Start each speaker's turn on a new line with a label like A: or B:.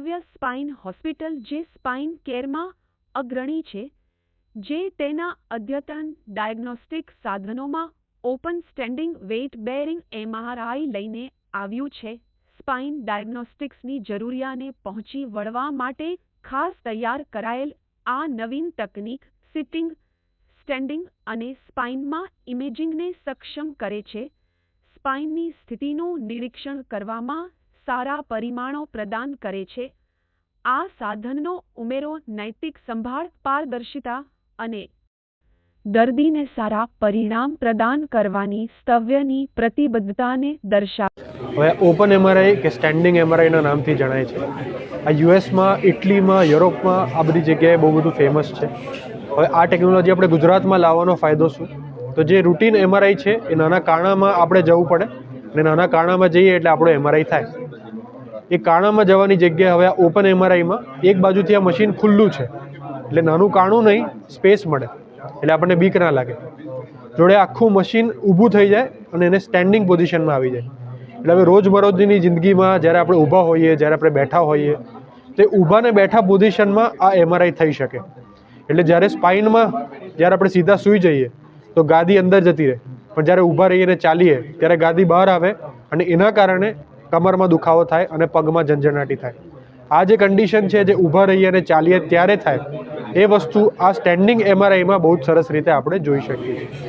A: Spine hospital જે spine કેરમાં અગ્રણી છે, જે તેના અદ્યતન ડાયગ્નોસ્ટિક સાધનોમાં open standing weight bearing MRI લઈને આવ્યું છે. સ્પાઇન ડાયગ્નોસ્ટિક્સની જરૂરિયાને પહોંચી વળવા માટે ખાસ તૈયાર કરાયેલ આ નવીન તકનીક સિટિંગ, સ્ટેન્ડિંગ અને સ્પાઇનમાં ઇમેજિંગને સક્ષમ કરે છે. સ્પાઇનની સ્થિતિનું નિરીક્ષણ કરવામાં સારા પરિમાણો પ્રદાન કરે છે. આ સાધનનો ઉમેરો નૈતિક સંભાળ, પારદર્શિતા અને દર્દીને સારા પરિણામ પ્રદાન કરવાની સ્તવ્યની પ્રતિબદ્ધતાને દર્શાવે
B: હવે ઓપન એમઆરઆઈ કે સ્ટેન્ડિંગ એમઆરઆઈના નામથી જણાય છે. આ યુએસમાં, ઇટલીમાં, યુરોપમાં આ બધી જગ્યાએ બહુ બધું ફેમસ છે. હવે આ ટેકનોલોજી આપણે ગુજરાતમાં લાવવાનો ફાયદો શું? તો જે રૂટીન એમઆરઆઈ છે, એ નાના કાણામાં આપણે જવું પડે. અને નાના કાણામાં જઈએ એટલે આપણો એમઆરઆઈ થાય. એ કાણામાં જવાની જગ્યાએ હવે આ ઓપન એમઆરઆઈમાં એક બાજુથી આ મશીન ખુલ્લું છે. એટલે નાનું કાણું નહીં સ્પેસ મળે. એટલે આપણને બીક ના લાગે. જોડે આખું મશીન ઊભું થઈ જાય અને એને સ્ટેન્ડિંગ પોઝિશનમાં આવી જાય. એટલે હવે રોજબરોજની જિંદગીમાં જ્યારે આપણે ઊભા હોઈએ, જ્યારે આપણે બેઠા હોઈએ, તે ઊભા ને બેઠા પોઝિશનમાં આ એમઆરઆઈ થઈ શકે. એટલે જ્યારે સ્પાઇનમાં જ્યારે આપણે સીધા સૂઈ જઈએ, તો ગાદી અંદર જતી રહે. પણ જ્યારે ઊભા રહીને ચાલીએ, ત્યારે ગાદી બહાર આવે અને એના કારણે કમરમાં દુખાવો થાય અને પગમાં ઝંઝણાટી થાય. આ જે કન્ડિશન છે જે ઊભા રહીએ અને ચાલીએ ત્યારે થાય, એ વસ્તુ આ સ્ટેન્ડિંગ એમઆરઆઈમાં બહુ જ સરસ રીતે આપણે જોઈ શકીએ છીએ.